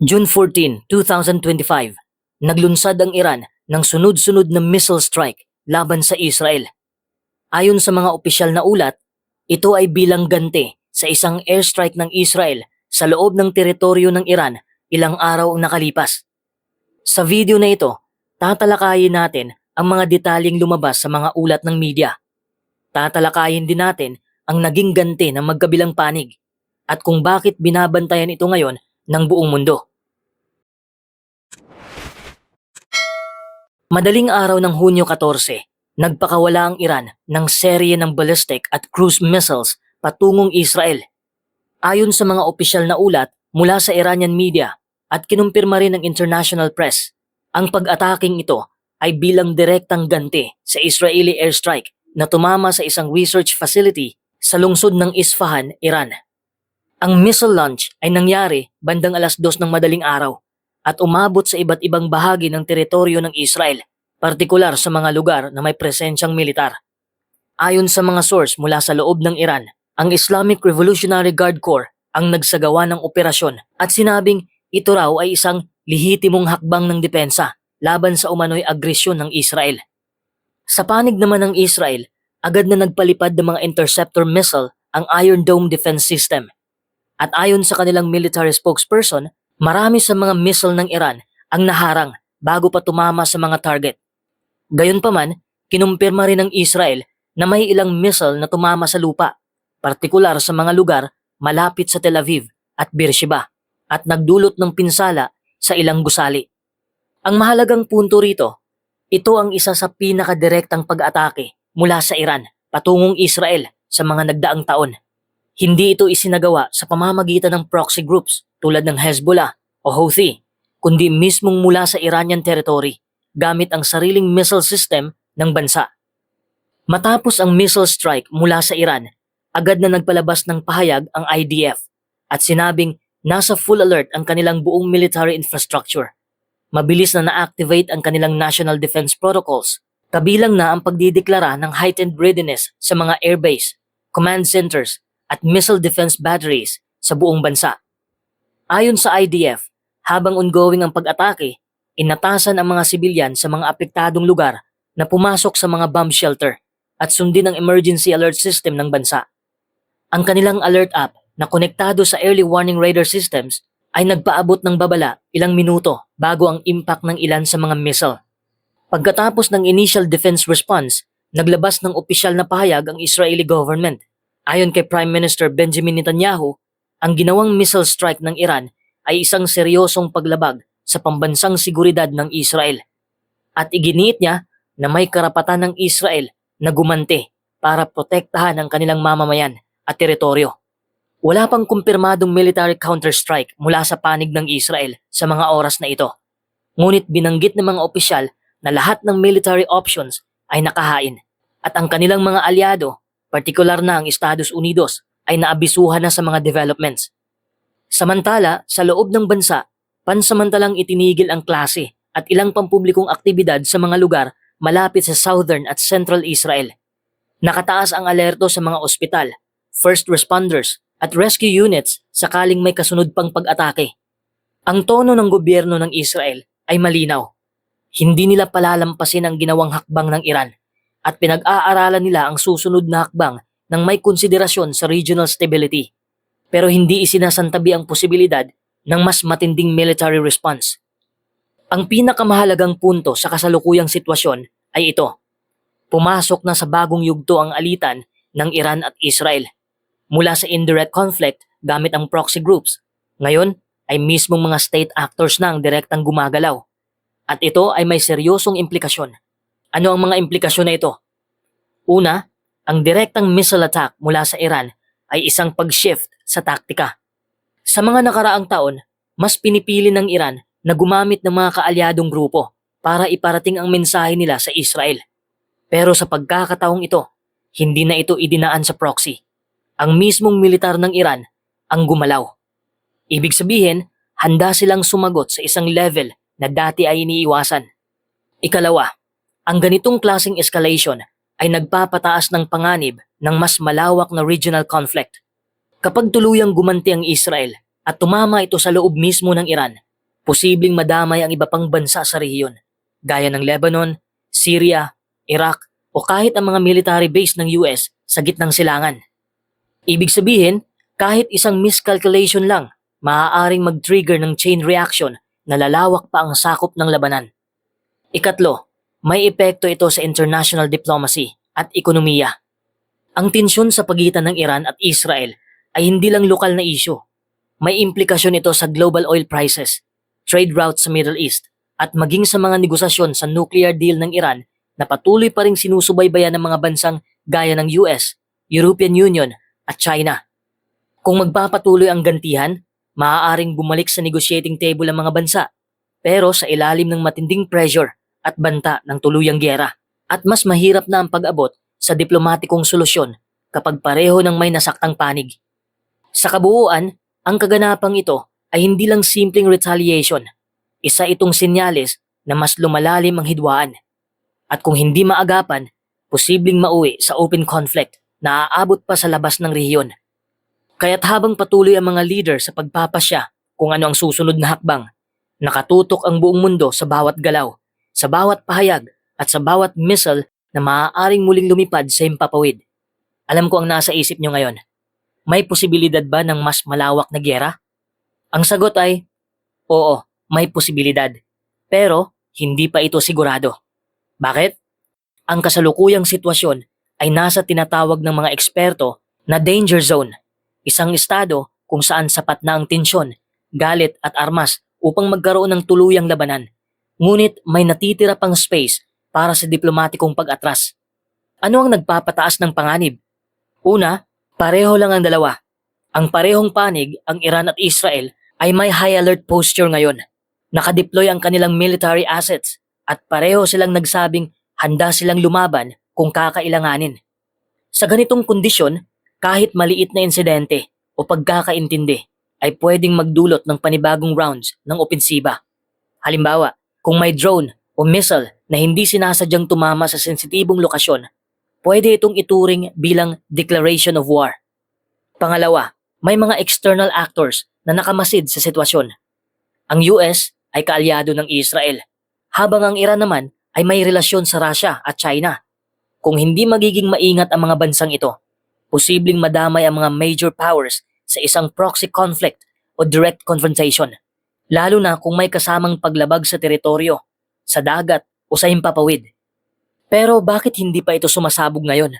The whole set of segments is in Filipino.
June 14, 2025, naglunsad ang Iran ng sunod-sunod na missile strike laban sa Israel. Ayon sa mga opisyal na ulat, ito ay bilang ganti sa isang airstrike ng Israel sa loob ng teritoryo ng Iran ilang araw ang nakalipas. Sa video na ito, tatalakayin natin ang mga detalyeng lumabas sa mga ulat ng media. Tatalakayin din natin ang naging ganti ng magkabilang panig at kung bakit binabantayan ito ngayon ng buong mundo. Madaling araw ng Hunyo 14, nagpakawala ang Iran ng serye ng ballistic at cruise missiles patungong Israel. Ayon sa mga opisyal na ulat mula sa Iranian media at kinumpirma rin ng international press, ang pag-ataking ito ay bilang direktang ganti sa Israeli airstrike na tumama sa isang research facility sa lungsod ng Isfahan, Iran. Ang missile launch ay nangyari bandang alas dos ng madaling araw at umabot sa iba't ibang bahagi ng teritoryo ng Israel, partikular sa mga lugar na may presensyang militar. Ayon sa mga source mula sa loob ng Iran, ang Islamic Revolutionary Guard Corps ang nagsagawa ng operasyon at sinabing ito raw ay isang lihitimong hakbang ng depensa laban sa umano'y agresyon ng Israel. Sa panig naman ng Israel, agad na nagpalipad ng mga interceptor missile ang Iron Dome Defense System. At ayon sa kanilang military spokesperson, marami sa mga missile ng Iran ang naharang bago pa tumama sa mga target. Gayunpaman, kinumpirma rin ng Israel na may ilang missile na tumama sa lupa, partikular sa mga lugar malapit sa Tel Aviv at Beersheba at nagdulot ng pinsala sa ilang gusali. Ang mahalagang punto rito, ito ang isa sa pinakadirektang pag-atake mula sa Iran patungong Israel sa mga nagdaang taon. Hindi ito isinagawa sa pamamagitan ng proxy groups tulad ng Hezbollah o Houthi, kundi mismong mula sa Iranian territory gamit ang sariling missile system ng bansa. Matapos ang missile strike mula sa Iran, agad na nagpalabas ng pahayag ang IDF at sinabing nasa full alert ang kanilang buong military infrastructure. Mabilis na na-activate ang kanilang national defense protocols, kabilang na ang pagdideklara ng heightened readiness sa mga airbase, command centers at missile defense batteries sa buong bansa. Ayon sa IDF, habang ongoing ang pag-atake, inatasan ang mga sibilyan sa mga apektadong lugar na pumasok sa mga bomb shelter at sundin ang emergency alert system ng bansa. Ang kanilang alert app na konektado sa early warning radar systems ay nagpaabot ng babala ilang minuto bago ang impact ng ilan sa mga missile. Pagkatapos ng initial defense response, naglabas ng opisyal na pahayag ang Israeli government. Ayon kay Prime Minister Benjamin Netanyahu, ang ginawang missile strike ng Iran ay isang seryosong paglabag sa pambansang seguridad ng Israel. At iginiit niya na may karapatan ng Israel na gumante para protektahan ang kanilang mamamayan at teritoryo. Wala pang kumpirmadong military counterstrike mula sa panig ng Israel sa mga oras na ito. Ngunit binanggit ng mga opisyal na lahat ng military options ay nakahain at ang kanilang mga aliado, partikular na ang Estados Unidos, ay naabisuhan na sa mga developments. Samantala, sa loob ng bansa, pansamantalang itinigil ang klase at ilang pampublikong aktibidad sa mga lugar malapit sa southern at central Israel. Nakataas ang alerto sa mga ospital, first responders at rescue units sakaling may kasunod pang pag-atake. Ang tono ng gobyerno ng Israel ay malinaw. Hindi nila palalampasin ang ginawang hakbang ng Iran at pinag-aaralan nila ang susunod na hakbang ng may konsiderasyon sa regional stability. Pero hindi isinasantabi ang posibilidad ng mas matinding military response. Ang pinakamahalagang punto sa kasalukuyang sitwasyon ay ito. Pumasok na sa bagong yugto ang alitan ng Iran at Israel mula sa indirect conflict gamit ang proxy groups. Ngayon ay mismong mga state actors na ang direktang gumagalaw. At ito ay may seryosong implikasyon. Ano ang mga implikasyon na ito? Una, ang direktang missile attack mula sa Iran ay isang pag-shift sa taktika. Sa mga nakaraang taon, mas pinipili ng Iran na gumamit ng mga kaalyadong grupo para iparating ang mensahe nila sa Israel. Pero sa pagkakataong ito, hindi na ito idinaan sa proxy ang mismong militar ng Iran ang gumalaw. Ibig sabihin, handa silang sumagot sa isang level na dati ay iniiwasan. Ikalawa, ang ganitong klaseng escalation ay nagpapataas ng panganib ng mas malawak na regional conflict. Kapag tuluyang gumanti ang Israel at tumama ito sa loob mismo ng Iran, Posibleng madamay ang iba pang bansa sa rehiyon, gaya ng Lebanon, Syria, Iraq o kahit ang mga military base ng US sa gitnang silangan. Ibig sabihin, kahit isang miscalculation lang, maaaring mag-trigger ng chain reaction na lalawak pa ang sakop ng labanan. Ikatlo, may epekto ito sa international diplomacy at ekonomiya. Ang tensyon sa pagitan ng Iran at Israel ay hindi lang lokal na issue. May implikasyon ito sa global oil prices, trade routes sa Middle East, at maging sa mga negosasyon sa nuclear deal ng Iran na patuloy pa ring sinusubaybayan ng mga bansang gaya ng US, European Union at China. Kung magpapatuloy ang gantihan, maaaring bumalik sa negotiating table ang mga bansa, pero sa ilalim ng matinding pressure at banta ng tuluyang gyera. At mas mahirap na ang pag-abot sa diplomatikong solusyon kapag pareho ng may nasaktang panig. Sa kabuuan, ang kaganapang ito ay hindi lang simpleng retaliation. Isa itong senyales na mas lumalalim ang hidwaan. At kung hindi maagapan, posibleng mauwi sa open conflict na aabot pa sa labas ng rehiyon. Kaya't habang patuloy ang mga leader sa pagpapasya kung ano ang susunod na hakbang, nakatutok ang buong mundo sa bawat galaw, sa bawat pahayag at sa bawat missile na maaaring muling lumipad sa himpapawid. Alam ko ang nasa isip nyo ngayon. May posibilidad ba ng mas malawak na gyera? Ang sagot ay, oo, may posibilidad. Pero, hindi pa ito sigurado. Bakit? Ang kasalukuyang sitwasyon ay nasa tinatawag ng mga eksperto na danger zone, isang estado kung saan sapat na ang tensyon, galit at armas upang magkaroon ng tuluyang labanan. Ngunit may natitira pang space para sa diplomatikong pag-atras. Ano ang nagpapataas ng panganib? Una, pareho lang ang dalawa. Ang parehong panig, ang Iran at Israel, ay may high alert posture ngayon. Nakadeploy ang kanilang military assets at pareho silang nagsabing handa silang lumaban kung kakailanganin. Sa ganitong kondisyon, kahit maliit na insidente o pagkakaintindi ay pwedeng magdulot ng panibagong rounds ng opensiba. Halimbawa, kung may drone o missile na hindi sinasadyang tumama sa sensitibong lokasyon, pwede itong ituring bilang declaration of war. Pangalawa, may mga external actors na nakamasid sa sitwasyon. Ang US ay kaalyado ng Israel, habang ang Iran naman ay may relasyon sa Russia at China. Kung hindi magiging maingat ang mga bansang ito, posibleng madamay ang mga major powers sa isang proxy conflict o direct confrontation, lalo na kung may kasamang paglabag sa teritoryo, sa dagat o sa himpapawid. Pero bakit hindi pa ito sumasabog ngayon?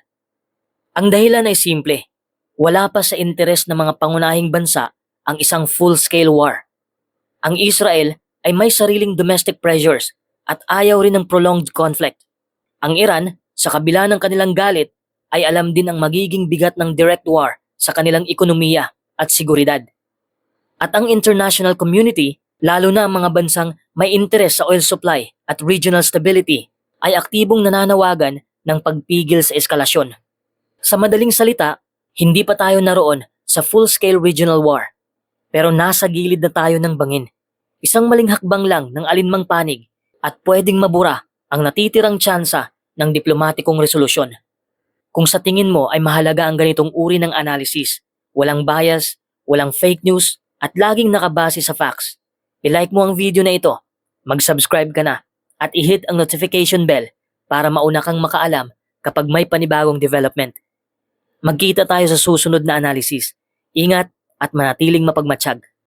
Ang dahilan ay simple. Wala pa sa interes ng mga pangunahing bansa ang isang full-scale war. Ang Israel ay may sariling domestic pressures at ayaw rin ng prolonged conflict. Ang Iran, sa kabila ng kanilang galit, ay alam din ang magiging bigat ng direct war sa kanilang ekonomiya at seguridad. At ang international community, lalo na ang mga bansang may interes sa oil supply at regional stability, ay aktibong nananawagan ng pagpigil sa eskalasyon. Sa madaling salita, hindi pa tayo naroon sa full-scale regional war. Pero nasa gilid na tayo ng bangin. Isang maling hakbang lang ng alinmang panig at pwedeng mabura ang natitirang tsansa ng diplomatikong resolusyon. Kung sa tingin mo ay mahalaga ang ganitong uri ng analysis, walang bias, walang fake news, at laging nakabase sa facts, i-like mo ang video na ito, mag-subscribe ka na, at i-hit ang notification bell para mauna kang makaalam kapag may panibagong development. Magkita tayo sa susunod na analysis. Ingat at manatiling mapagmatsyag.